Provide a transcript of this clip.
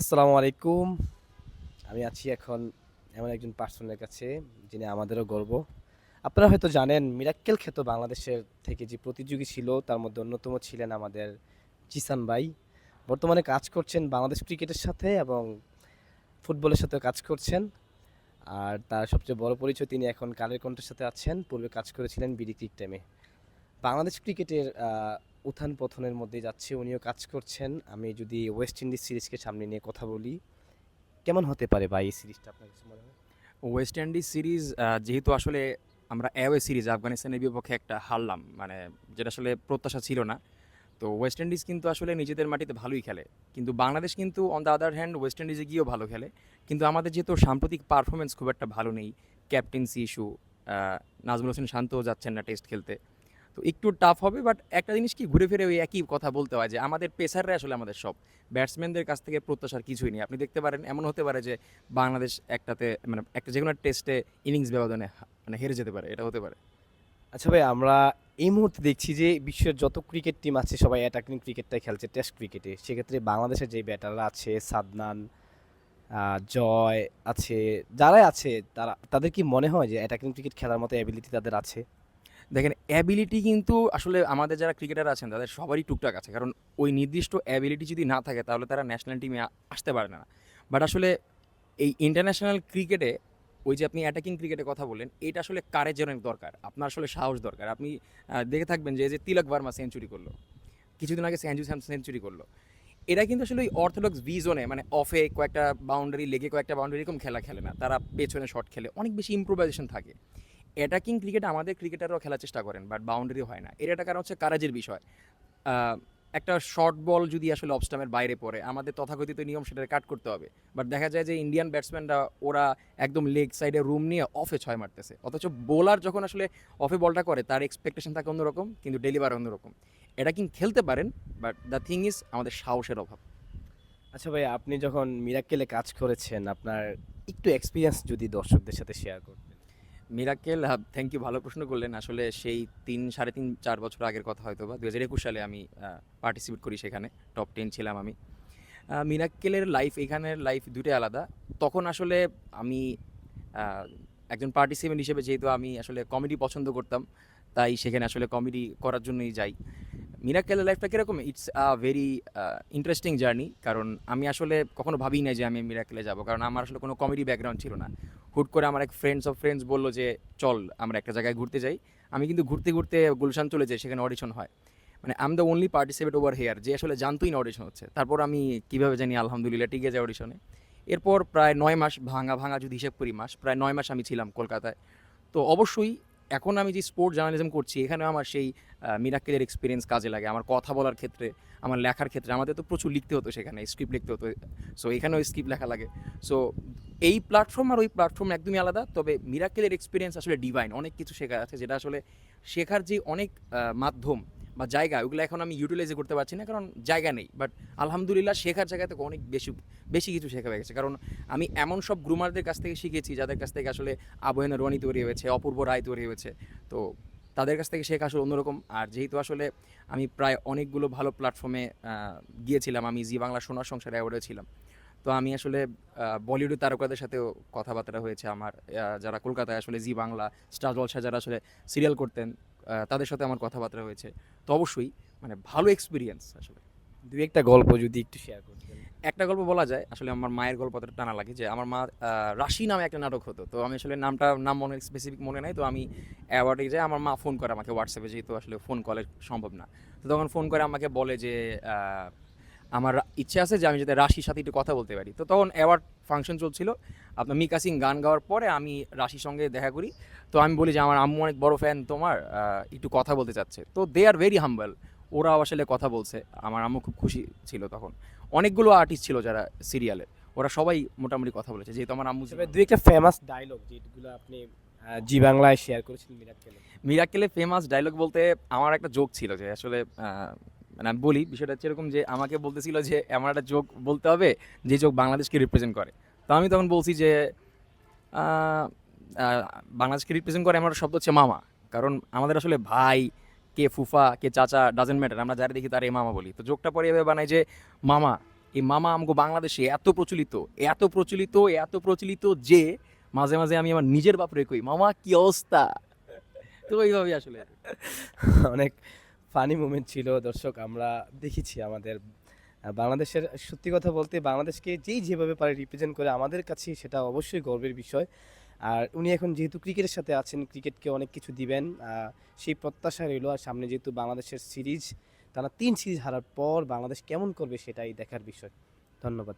আসসালামু আলাইকুম। আমি আছি এখন এমন একজন পার্সনের কাছে, যিনি আমাদেরও গর্ব। আপনারা হয়তো জানেন, মিরাক্কেল খ্যাত বাংলাদেশের থেকে যে প্রতিযোগী ছিল, তার মধ্যে অন্যতম ছিলেন আমাদের জিসান ভাই। বর্তমানে কাজ করছেন বাংলাদেশ ক্রিকেটের সাথে এবং ফুটবলের সাথে কাজ করছেন। আর তার সবচেয়ে বড় পরিচয়, তিনি এখন কালের কণ্ঠের সাথে আছেন। পূর্বে কাজ করেছিলেন বিডি ক্রিক টাইমে। বাংলাদেশ ক্রিকেটের উত্থান পথনের মধ্যে যাচ্ছে, উনিও কাজ করছেন। আমি যদি ওয়েস্ট ইন্ডিজ সিরিজকে সামনে নিয়ে কথা বলি, কেমন হতে পারে বা এই সিরিজটা আপনার কাছে মনে হয়? ওয়েস্ট ইন্ডিজ সিরিজ যেহেতু আসলে আমরা অ্যাওয়ে সিরিজ, আফগানিস্তানের বিপক্ষে একটা হারলাম মানে যেটা আসলে প্রত্যাশা ছিল না। তো ওয়েস্ট ইন্ডিজ কিন্তু আসলে নিজেদের মাটিতে ভালোই খেলে। কিন্তু বাংলাদেশ কিন্তু on the other hand west ইন্ডিজে গিয়েও ভালো খেলে। কিন্তু আমাদের যেহেতু সাম্প্রতিক পারফরমেন্স খুব একটা ভালো নেই ক্যাপ্টেন্সি ইস্যু নাজমুল হোসেন শান্তও যাচ্ছেন না টেস্ট খেলতে। তো একটু টাফ হবে বাট একটা জিনিস কি, ঘুরে ফিরে ওই একই কথা বলতে হয় যে আমাদের পেসাররা আসলে আমাদের সব। ব্যাটসম্যানদের কাছ থেকে প্রত্যাশার কিছুই নেই। আপনি দেখতে পারেন, এমন হতে পারে যে বাংলাদেশ একটাতে মানে একটা যে কোনো টেস্টে ইনিংস ব্যবধানে মানে হেরে যেতে পারে, এটা হতে পারে। আচ্ছা ভাই, আমরা এই মুহূর্তে দেখছি যে বিশ্বের যত ক্রিকেট টিম আছে, সবাই অ্যাটাকিং ক্রিকেটটাই খেলছে টেস্ট ক্রিকেটে সেক্ষেত্রে বাংলাদেশের যে ব্যাটাররা আছে, সাদনান জয় আছে, যারাই আছে, তারা, তাদের কি মনে হয় যে অ্যাটাকিং ক্রিকেট খেলার মতো অ্যাবিলিটি তাদের আছে? দেখেন অ্যাবিলিটি কিন্তু আসলে আমাদের যারা ক্রিকেটার আছেন, তাদের সবারই টুকটাক আছে। কারণ ওই নির্দিষ্ট অ্যাবিলিটি যদি না থাকে, তাহলে তারা ন্যাশনাল টিমে আসতে পারে না। বাট আসলে এই ইন্টারন্যাশনাল ক্রিকেটে ওই যে আপনি অ্যাটাকিং ক্রিকেটে কথা বললেন, এটা আসলে কারেজের অনেক দরকার। আপনার আসলে সাহস দরকার। আপনি দেখে থাকবেন যে যে তিলক ভার্মা সেঞ্চুরি করল, কিছুদিন আগে সঞ্জু স্যাম সেঞ্চুরি করল। এরা কিন্তু আসলে ওই অর্থোডক্স ভি জোনে মানে অফে কয়েকটা বাউন্ডারি লেগে কয়েকটা বাউন্ডারি এরকম খেলা খেলে না। তারা পেছনে শট খেলে। অনেক বেশি ইম্প্রোভাইজেশন থাকে। অ্যাটাকিং ক্রিকেট আমাদের ক্রিকেটাররাও খেলার চেষ্টা করেন বাট বাউন্ডারি হয় না। এর একটা কারণ হচ্ছে কারাজের বিষয়। একটা শর্ট বল যদি আসলে অফস্টামের বাইরে পড়ে, আমাদের তথাকথিত নিয়ম সেটা কাট করতে হবে। বাট দেখা যায় যে ইন্ডিয়ান ব্যাটসম্যানরা ওরা একদম লেগ সাইডে রুম নিয়ে অফে ছয় মারতেছে। অথচ বোলার যখন আসলে অফে বলটা করে, তার এক্সপেকটেশন থাকে অন্যরকম, কিন্তু ডেলিভার অন্যরকম। এটা কিন্তু খেলতে পারেন বাট দ্য থিং ইজ আমাদের সাহসের অভাব। আচ্ছা ভাই, আপনি যখন মিরাক্কেলে কাজ করেছেন, আপনার একটু এক্সপিরিয়েন্স যদি দর্শকদের সাথে শেয়ার করতেন। মিরাক্কেল থ্যাংক ইউ ভালো প্রশ্ন করলেন। আসলে সেই তিন, সাড়ে তিন, চার বছর আগের কথা হয়তো বা দু হাজার একুশ সালে আমি পার্টিসিপেট করি সেখানে টপ টেন ছিলাম আমি। মিরাক্কেলের লাইফ এখানের লাইফ দুটোই আলাদা। তখন আসলে আমি একজন পার্টিসিপেন্ট হিসেবে যেহেতু আমি আসলে কমেডি পছন্দ করতাম, তাই সেখানে আসলে কমেডি করার জন্যই যাই। মিরাক্কেলের লাইফটা কীরকম? It's a very interesting journey কারণ আমি আসলে কখনো ভাবি নাই যে আমি মিরাক্কেলে যাব, কারণ আমার আসলে কোনো কমেডি ব্যাকগ্রাউন্ড ছিল না। হুট করে আমার এক ফ্রেন্ডস অফ ফ্রেন্ডস বলল যে, চল, আমরা একটা জায়গায় ঘুরতে যাই। আমি কিন্তু ঘুরতে ঘুরতে গুলশান চলে যাই, সেখানে অডিশন হয়। মানে I'm the only participate over here যে আসলে জানতোই না অডিশন হচ্ছে। তারপর আমি কীভাবে জানি, আলহামদুলিল্লাহ, টিকে যাই অডিশনে এরপর প্রায় নয় মাস, ভাঙা ভাঙা যদি হিসেব করি মাস, প্রায় নয় মাস আমি ছিলাম কলকাতায়। তো অবশ্যই এখন আমি যে স্পোর্ট জার্নালিজম করছি এখানে আমার সেই মিরাক্কেলের এক্সপিরিয়েন্স কাজে লাগে। আমার কথা বলার ক্ষেত্রে, আমার লেখার ক্ষেত্রে, আমাদের তো প্রচুর লিখতে হতো সেখানে স্ক্রিপ্ট লিখতে হতো। সো এখানেও স্ক্রিপ্ট লেখা লাগে। সো এই প্ল্যাটফর্ম আর ওই প্ল্যাটফর্ম একদমই আলাদা, তবে মিরাকেলের এক্সপিরিয়েন্স আসলে ডিভাইন অনেক কিছু শেখা আছে যেটা আসলে শেখার যে অনেক মাধ্যম বা জায়গা ওগুলো এখন আমি ইউটিলাইজ করতে পারছি না কারণ জায়গা নেই। বাট আলহামদুলিল্লাহ শেখার জায়গা থেকে অনেক বেশি বেশি কিছু শেখা হয়ে গেছে। কারণ আমি এমন সব গ্রুমারদের কাছ থেকে শিখেছি, যাদের কাছ থেকে আসলে আবহানা রনি তৈরি হয়েছে, অপূর্ব রায় তৈরি হয়েছে। তো তাদের কাছ থেকে শেখা আসলে অন্যরকম। আর যেহেতু আসলে আমি প্রায় অনেকগুলো ভালো প্ল্যাটফর্মে গিয়েছিলাম, আমি জি বাংলা সোনার সংসার অ্যাওয়ার্ডে ছিলাম। তো আমি আসলে আহ, বলিউডের তারকাদের সাথেও কথাবার্তা হয়েছে আমার। যারা কলকাতায় আসলে জি বাংলা স্টার জলসা যারা আসলে সিরিয়াল করতেন তাদের সাথে আমার কথাবার্তা হয়েছে। তো অবশ্যই মানে ভালো এক্সপিরিয়েন্স আসলে। দু একটা গল্প যদি একটু শেয়ার করতেন একটা গল্প বলা যায় আসলে আমার মায়ের গল্প অতটা টানা লাগে যে আমার মা রাশি নামে একটা নাটক হতো। তো আমি আসলে নামটা নাম মনে স্পেসিফিক মনে নাই তো আমি অ্যাওয়ার্ডে যাই আমার মা ফোন করে আমাকে হোয়াটসঅ্যাপে যেহেতু আসলে ফোন কলে সম্ভব না। তো তখন ফোন করে আমাকে বলে যে আমার ইচ্ছে আছে যে আমি যাতে রাশির সাথে একটু কথা বলতে পারি। তো তখন অ্যাওয়ার্ড ফাংশন চলছিল। আপনার মিকা সিং গান গাওয়ার পরে আমি রাশির সঙ্গে দেখা করি। তো আমি বলি যে আমার আম্মু অনেক বড় ফ্যান তোমার একটু কথা বলতে চাচ্ছে। তো দে আর ভেরি হাম্বল ওরাও আসলে কথা বলছে। আমার আম্মু খুব খুশি ছিল তখন। অনেকগুলো আর্টিস্ট ছিল যারা সিরিয়ালে ওরা সবাই মোটামুটি কথা বলেছে যেহেতু আমার আম্মু দু একটা ফেমাস ডায়লগ যেগুলো আপনি জি বাংলায় শেয়ার করেছেন মিরাক্কেলে মিরাক্কেলে ফেমাস ডায়লগ বলতে আমার একটা জোক ছিল যে আসলে মানে আমি বলি, বিষয়টা হচ্ছে এরকম যে আমাকে বলতেছিল যে এমন একটা জোক বলতে হবে যে জোক বাংলাদেশকে রিপ্রেজেন্ট করে। তো আমি তখন বলছি যে বাংলাদেশকে রিপ্রেজেন্ট করে আমার শব্দ হচ্ছে মামা। কারণ আমাদের আসলে ভাই, কে ফুফা, কে চাচা ডাজেন্ট ম্যাটার আমরা যারা দেখি তার এই মামা বলি। তো জোকটা পরে এভাবে বানাই যে, মামা, এই মামা আমগো বাংলাদেশে এত প্রচলিত এত প্রচলিত এত প্রচলিত যে মাঝে মাঝে আমি আমার নিজের বাপরে কই, মামা, কি অবস্থা? তো এইভাবে আসলে। অনেক ফানি মোমেন্ট ছিল, দর্শক, আমরা দেখেছি আমাদের বাংলাদেশের সত্যি কথা বলতে বাংলাদেশকে যেই যেভাবে পারে রিপ্রেজেন্ট করে আমাদের কাছে সেটা অবশ্যই গর্বের বিষয়। আর উনি এখন যেহেতু ক্রিকেটের সাথে আছেন, ক্রিকেটকে অনেক কিছু দিবেন সেই প্রত্যাশা রইল। আর সামনে যেহেতু বাংলাদেশের সিরিজ তারা তিন সিরিজ হারার পর বাংলাদেশ কেমন করবে সেটাই দেখার বিষয়। ধন্যবাদ।